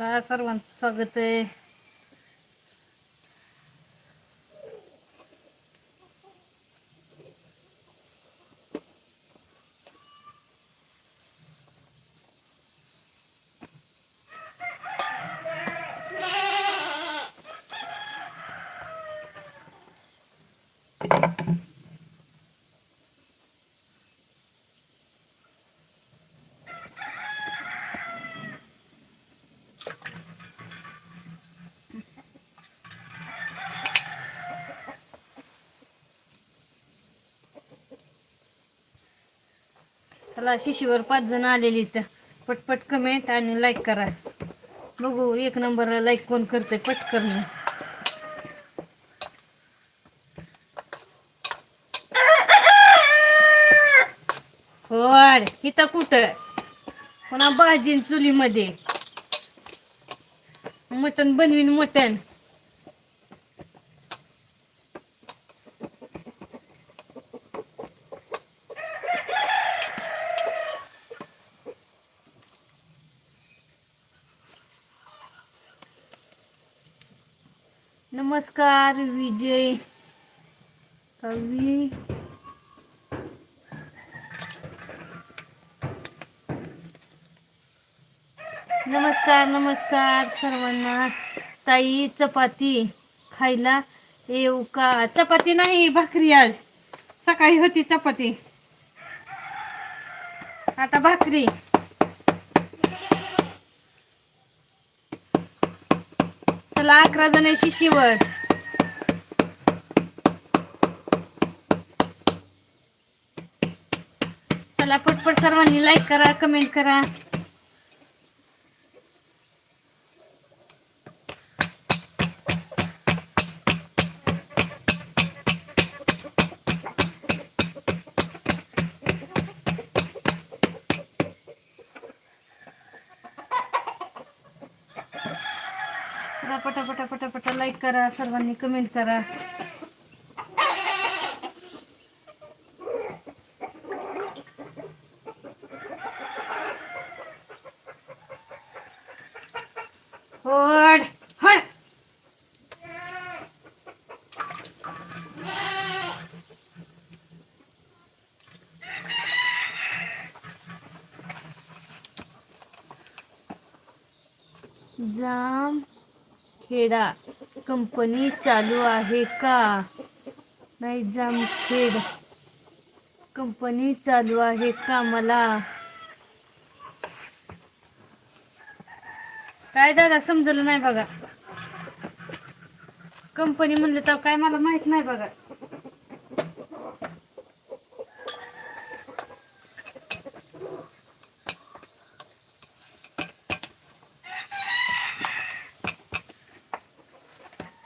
चला सर्वांचं स्वागत चला शिशीवर पाच जण आलेली तर पटपट कमेंट आणि लाईक करा. बघू एक नंबर लाईक कोण करते पटकन. होय इथं कुठं? पुन्हा भाजीन चुलीमध्ये. मटण बनवीन मटण. नमस्कार विजय. कवी. नमस्कार नमस्कार सर्वांना. ताई चपाती खायला येऊ का? चपाती नाही भाकरी आज. सकाळी होती चपाती. आता भाकरी. चला अकरा जणांशी शिवण. चला पटपट सर्वांनी लाईक करा कमेंट करा. करा सर्वांनी कमेंट करा. होड हड. जाम खेडा. कंपनी चालू आहे का? नाही जामखेड. कंपनी चालू आहे का मला? काय दादा समजलं नाही बघा. कंपनी म्हणलं तर काय मला माहीत नाही बघा.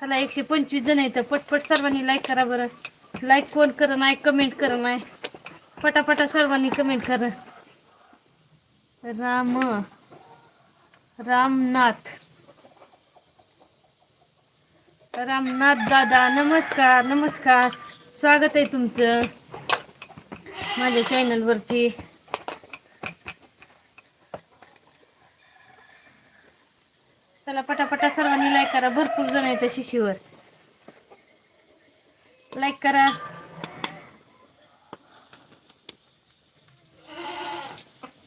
चला एकशे पंचवीस जण येतं पटपट सर्वांनी लाईक करा बरं. लाईक कोण करा नाही कमेंट करा नाही. पटापटा सर्वांनी कमेंट करा. राम रामनाथ. रामनाथ दादा नमस्कार नमस्कार. स्वागत आहे तुमचं. माझ्या चॅनलवरती चला पटापटा सर्वांनी लाईक करा भरपूर जण आहेत शिशीवर. लाईक करा.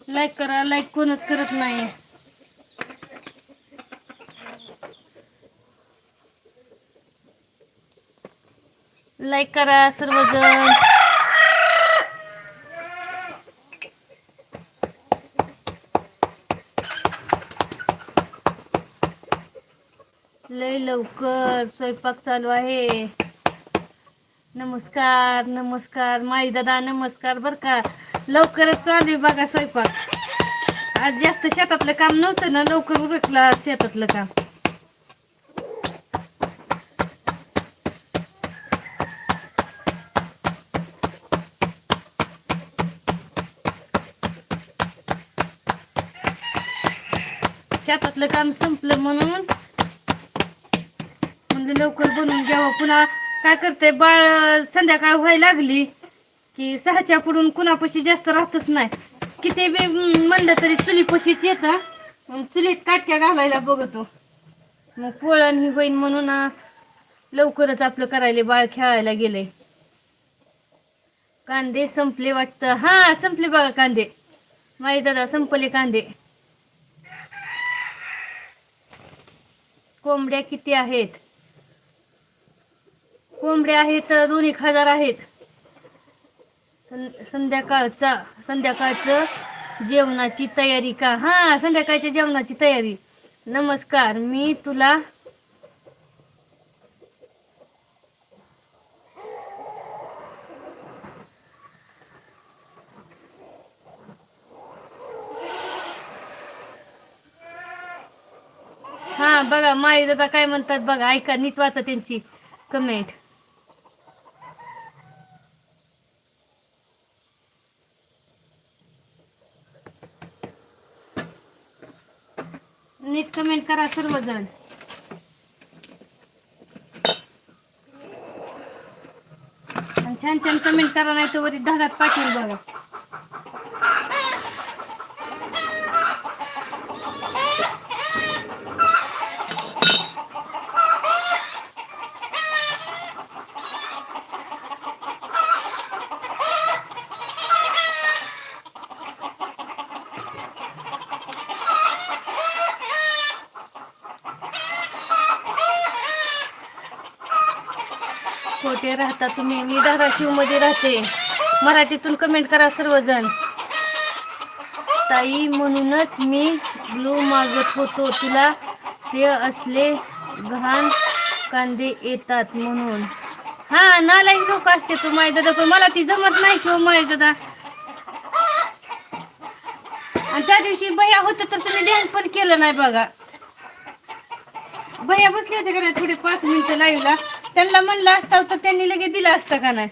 लाईक करा लाईक कोणच करत नाही लाईक करा सर्वजण लय लवकर स्वयंपाक चालू आहे. नमस्कार नमस्कार माई दादा नमस्कार बर का. लवकरच चालू आहे बघा स्वयंपाक. आज जास्त शेतातलं काम नव्हतं ना लवकर उरकलं शेतातलं काम. शेतातलं काम संपलं म्हणून म्हणलं लवकर बनवून घ्यावं. पुन्हा काय करते बाळ संध्याकाळ व्हायला लागली की सहाच्या पुढून कुणापाशी जास्त राहतच नाही. किती बी म्हणलं तरी चुलीपाशीच येतं. मग चुलीत काटक्या घालायला बघतो. मग पोळण ही होईन म्हणून लवकरच आपलं करायला बाळ खेळायला गेले कांदे संपले वाटतं. हा संपले बघा कांदे. माई दादा संपले कांदे. कोंबड्या किती आहेत? कोंबड्या आहेत दोन एक हजार आहेत. सं- संध्याकाळचा संध्याकाळचं जेवणाची तयारी का? हा संध्याकाळच्या जेवणाची तयारी. नमस्कार मी तुला हा बघा माई दादा काय म्हणतात बघा ऐका नीट वाचा त्यांची कमेंट नीट कमेंट करा सर्वजण. आणि छान छान कमेंट करा नाही तर वरी धागात पाठवून बघा कोठे राहता तुम्ही. मी धाराशिवमध्ये राहते. मराठीतून कमेंट करा सर्वजण. ताई म्हणूनच मी ब्लू मागत होतो. तुला ते असले घाण कांदे येतात म्हणून. हा नालाही लोक असते तो माय दादा. पण मला ती जमत नाही किंवा माय दादा. आणि त्या दिवशी भैया होत तर तुम्ही डॅन्स पण केलं नाही बघा. भया बसली होती का थोडी थोडे पाच मिनिटं लाईव्हला त्यांना म्हणलं असतं तर त्यांनी लगेच दिलं असतं का नाही?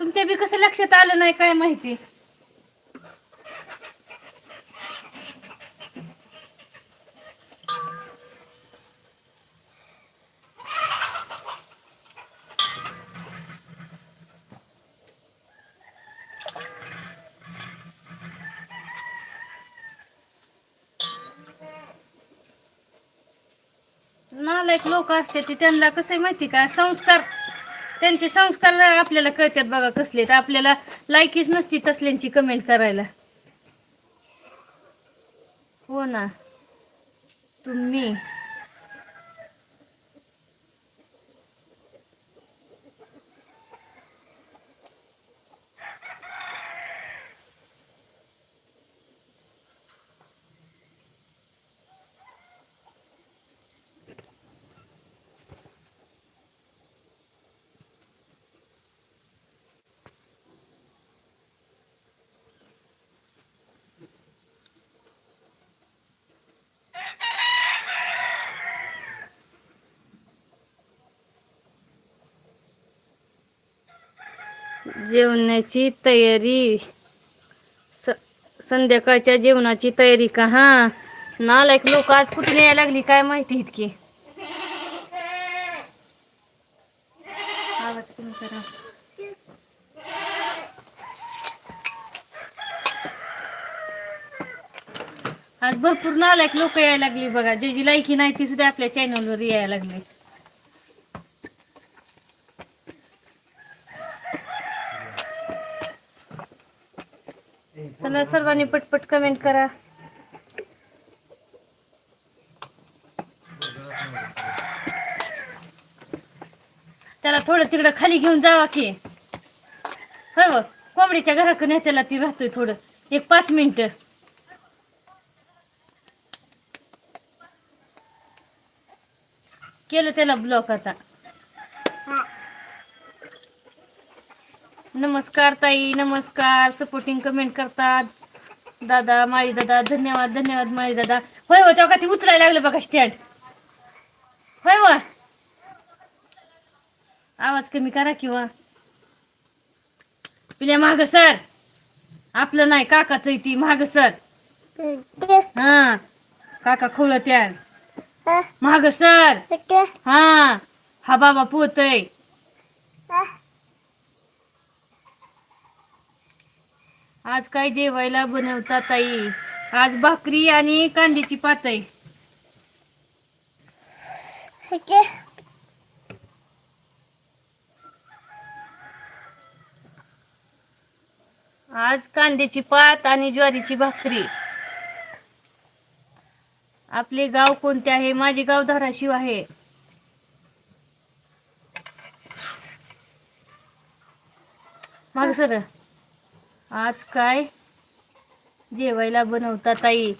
तुमच्या बी कसं लक्षात आलं नाही काय माहिती? नालायक लोक असते ते त्यांना कसं आहे माहिती का? संस्कार. त्यांचे संस्कार आपल्याला कळतात बघा कसले तर आपल्याला लायकीच नसती तसल्यांची कमेंट करायला. हो ना. तुम्ही. जेवणाची तयारी. स- संध्याकाळच्या जेवणाची तयारी का? हा. नालायक लोक आज कुठून यायला लागली काय माहिती इतकी? आवाज कमी करा. आज भरपूर नालायक लोक यायला लागली बघा. ज्याची लायकी नाही ती सुद्धा आपल्या चॅनलवर यायला लागली. चला सर्वांनी पटपट कमेंट करा. त्याला थोडं तिकडं खाली घेऊन जावा की. हो, हो. कोंबडीच्या घराकडे नेत्याला ती राहतोय थोडं. एक पाच मिनिट. केलं त्याला ब्लॉक आता. नमस्कार ताई नमस्कार. सपोर्टिंग कमेंट करतात. दादा माळी दादा धन्यवाद धन्यवाद माळी दादा. होय हो तेव्हा का ती उचलायला लागलं बघा स्टँड होय वा आवाज कमी करा किंवा. पिल्या माग सर. आपलं नाही काकाच ती माग सर. हा काका खोळ त्या माग सर. हा हा बाबा पोतय आज काय जेवायला बनवता ताई? आज भाकरी आणि कांद्याची ओके. आज कांद्याची पात आणि ज्वारीची भाकरी. आपले गाव कोणते आहे? माझे गाव धाराशिव आहे. माग सर. आज काय? जेवायला बनवतात ताई.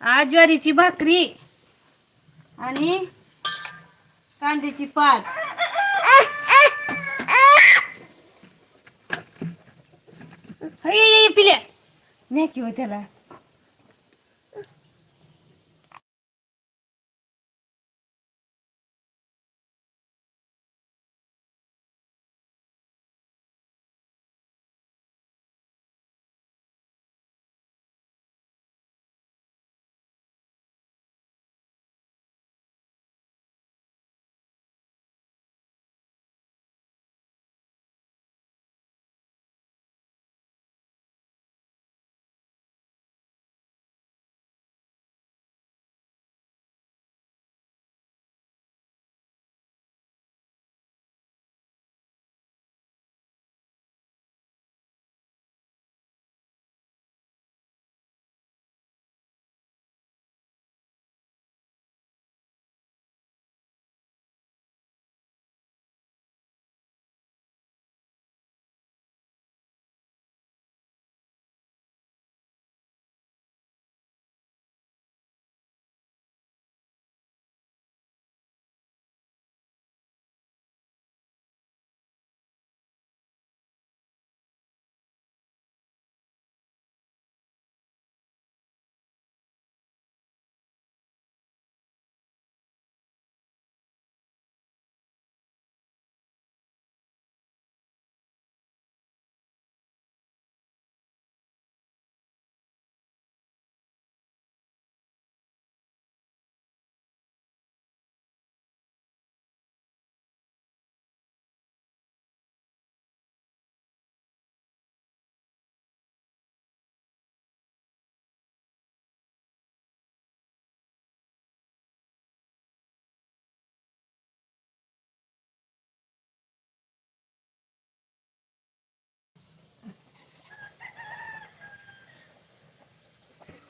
आज ज्वारीची भाकरी आणि कांद्याची पात. पिल्या. नाही किंवा हो त्याला.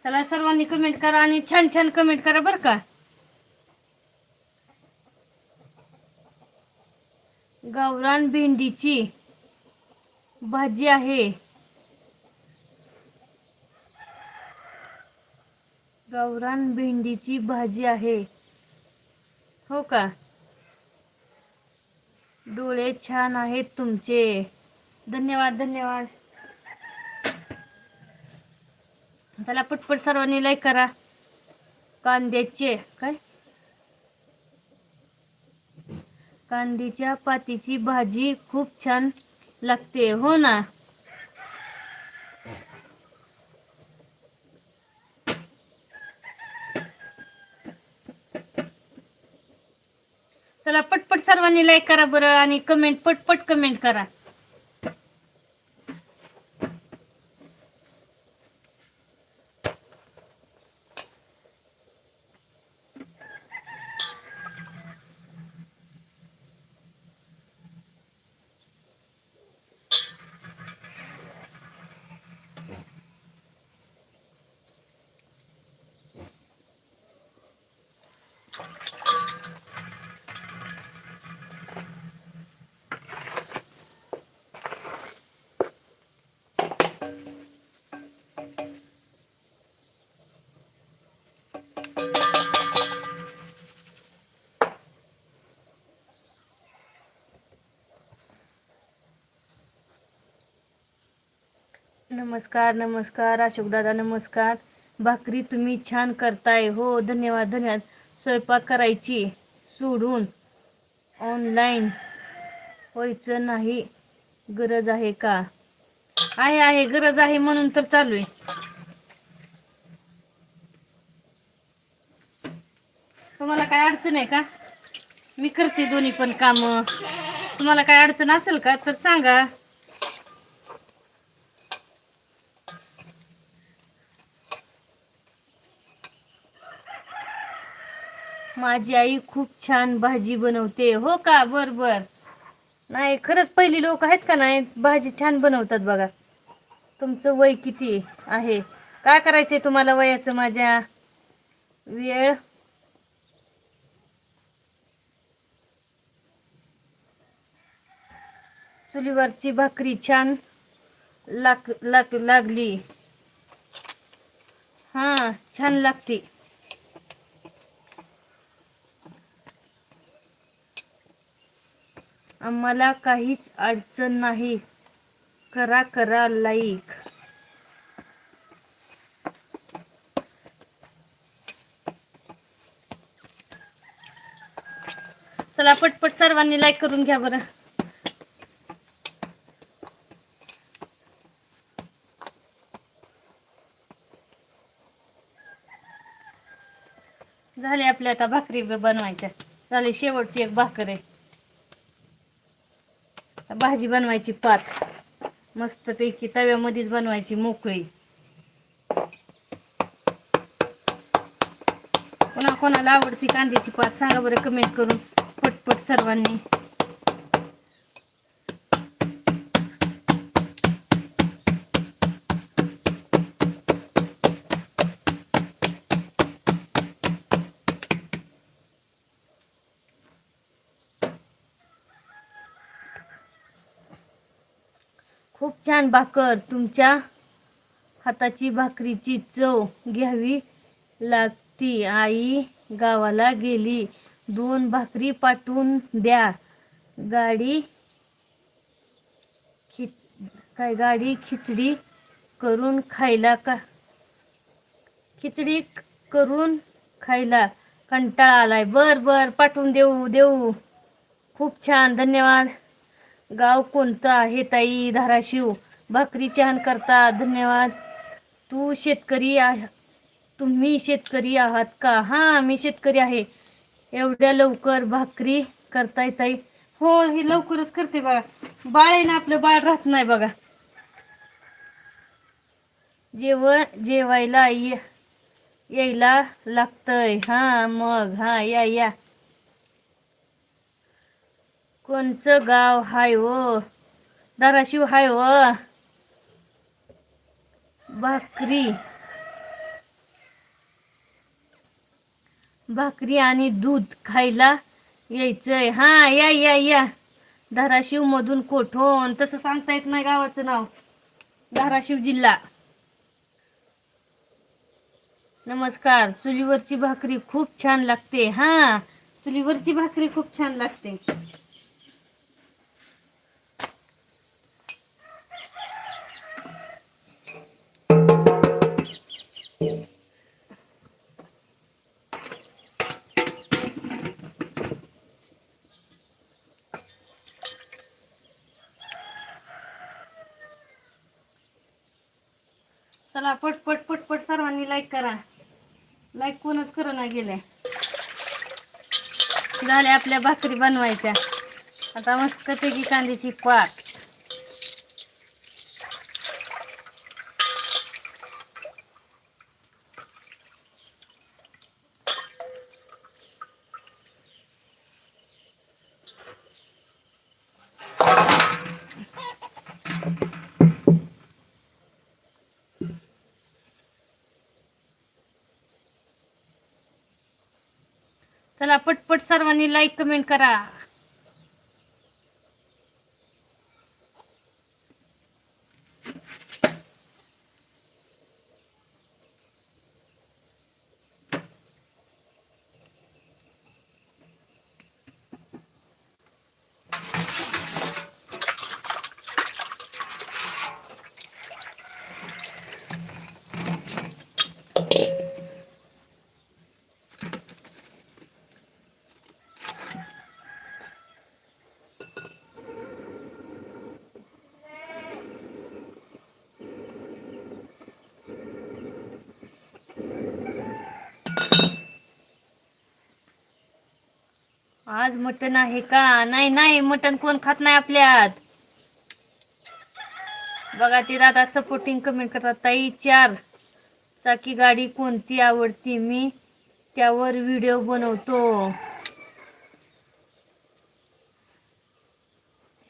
चला सर्वांनी कमेंट करा आणि छान छान कमेंट करा बरं का. गावरान भेंडीची भाजी आहे. गावरान भेंडीची भाजी आहे. हो का? डोळे छान आहेत तुमचे. धन्यवाद धन्यवाद. त्याला पटपट सर्वांनी लय करा. कांद्याचे काय? कांद्याच्या पातीची भाजी खूप छान लागते हो ना? चला पटपट सर्वांनी लाईक करा बरं आणि कमेंट पटपट कमेंट करा. नमस्कार नमस्कार अशोकदादा नमस्कार. भाकरी तुम्ही छान करताय. हो धन्यवाद धन्यवाद. स्वयंपाक करायची सोडून ऑनलाईन व्हायचं नाही. गरज आहे का? आहे आहे गरज आहे म्हणून तर चालू आहे. तुम्हाला काय अडचण आहे का? मी करते दोन्ही पण काम. तुम्हाला काय अडचण असेल का तर सांगा. माझी आई खूप छान भाजी बनवते. हो का? बर बर. नाही खरंच पहिली लोक आहेत का नाही भाजी छान बनवतात बघा. तुमचं वय किती आहे? काय करायचंय तुम्हाला वयाचं माझ्या? वेळ? चुलीवरची भाकरी छान लाग लाग लागली. हा छान लागते. आम्हाला काहीच अडचण नाही. करा करा लाईक. चला पटपट सर्वांनी लाईक करून घ्या बरं. झाले आपल्या आता भाकरी बनवायच्या. झाली शेवटची एक भाकर. आहे भाजी बनवायची पात. मस्तपैकी तव्यामध्येच बनवायची मोकळी. कोणा कोणाला आवडती कांद्याची पात सांगा बरं कमेंट करून. पटपट सर्वांनी खूप छान भाकर तुमच्या हाताची भाकरीची चव घ्यावी लागती. आई गावाला गेली. दोन भाकरी पाठवून द्या. गाडी खिच काय गाडी खिचडी करून खायला का? खिचडी करून खायला कंटाळा आलाय. बर बर पाठवून देऊ देऊ. खूप छान. धन्यवाद. गाव कोणतं आहे ताई? धाराशिव. भाकरी छान करता. धन्यवाद. तू शेतकरी आह तुम्ही शेतकरी आहात का? हां मी शेतकरी आहे. एवढ्या लवकर भाकरी करताय ताई? हो हे लवकरच करते बघा बाळ आहे ना आपलं बाळ राहत नाही बघा. जेवण जेवायला ये यायला लागतंय. हां मग. हां या या. कोणचं गाव हाय हो? धाराशिव हाय हो. भाकरी. भाकरी आणि दूध खायला यायचंय. हा या या या. धाराशिव मधून कोठून? तसं सांगता येत नाही गावाचं नाव. धाराशिव जिल्हा. नमस्कार. चुलीवरची भाकरी खूप छान लागते. हा चुलीवरची भाकरी खूप छान लागते. चला पट पट पट पट सर्वांनी लाईक करा. लाईक कोणच करा गेले झाल्या आपल्या भाकरी बनवायच्या. आता मस्तपैकी कांद्याची पात चला पटपट सर्वांनी लाईक कमेंट करा. आज मटण आहे का? नाही नाही मटण कोण खात नाही आपल्यात. बघा ती दादा सपोर्टिंग कमेंट करतात ताई चार. चाकी गाडी कोणती आवडती मी? त्यावर व्हिडिओ बनवतो.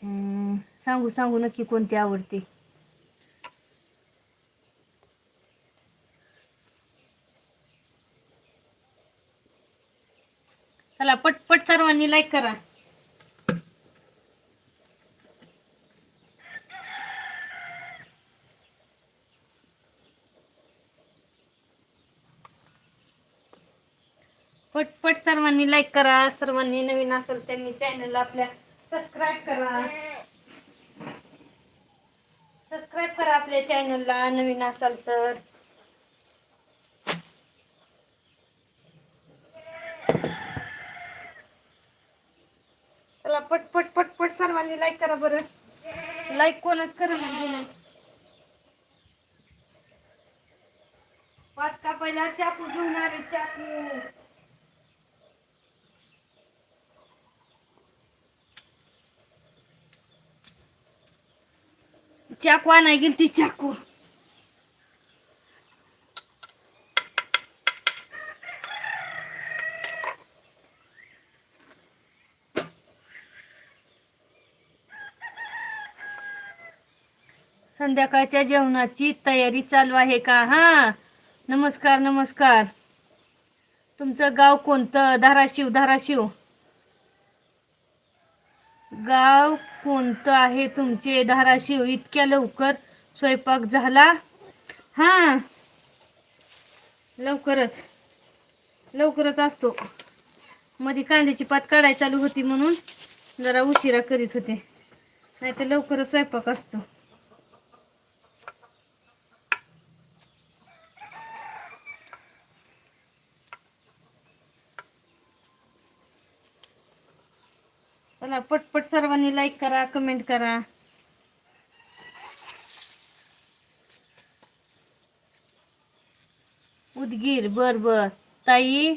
हम्म, सांगू सांगू नक्की कोणती आवडते. चला पटपट सर्वांनी लाईक करा. पटपट सर्वांनी लाईक करा. सर्वांनी नवीन असेल त्यांनी चॅनलला आपल्या सबस्क्राईब करा. सबस्क्राईब करा आपल्या चॅनलला नवीन असाल तर. चला पटपट पटपट सर्वांनी लाईक करा बरं. लाईक कोणच करा म्हणजे नाही. पाच का पहिला? चाकू घेऊन आले चाकू. चाकू आणाय गेली ती चाकू. संध्याकाळच्या जेवणाची तयारी चालू आहे का? हा? नमस्कार नमस्कार. तुमचं गाव कोणतं? धाराशिव धाराशिव. गाव कोणतं आहे तुमचे? धाराशिव. इतक्या लवकर स्वयंपाक झाला? हा. लवकरच. लवकरच असतो. मध्ये कांद्याची पात काढाय चालू होती म्हणून जरा उशिरा करीत होते. नाहीतर लवकरच स्वयंपाक असतो. चला पटपट सर्वांनी लाईक करा कमेंट करा. उदगीर बर बर. ताई?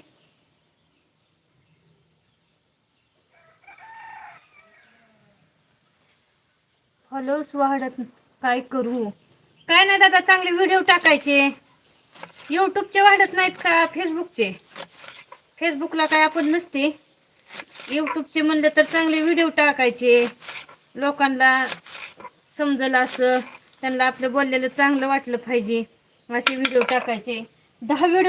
फॉलोस वाढत काय करू? काय नाही दादा चांगले व्हिडिओ टाकायचे. यूट्यूबचे वाढत नाहीत का? फेसबुकचे फेसबुकला काय आपण नसते. यूट्यूबचे म्हणलं तर चांगले व्हिडिओ टाकायचे. लोकांना समजलं असं त्यांना आपलं बोललेलं चांगलं वाटलं पाहिजे. असे व्हिडिओ टाकायचे. दहा व्हिडिओ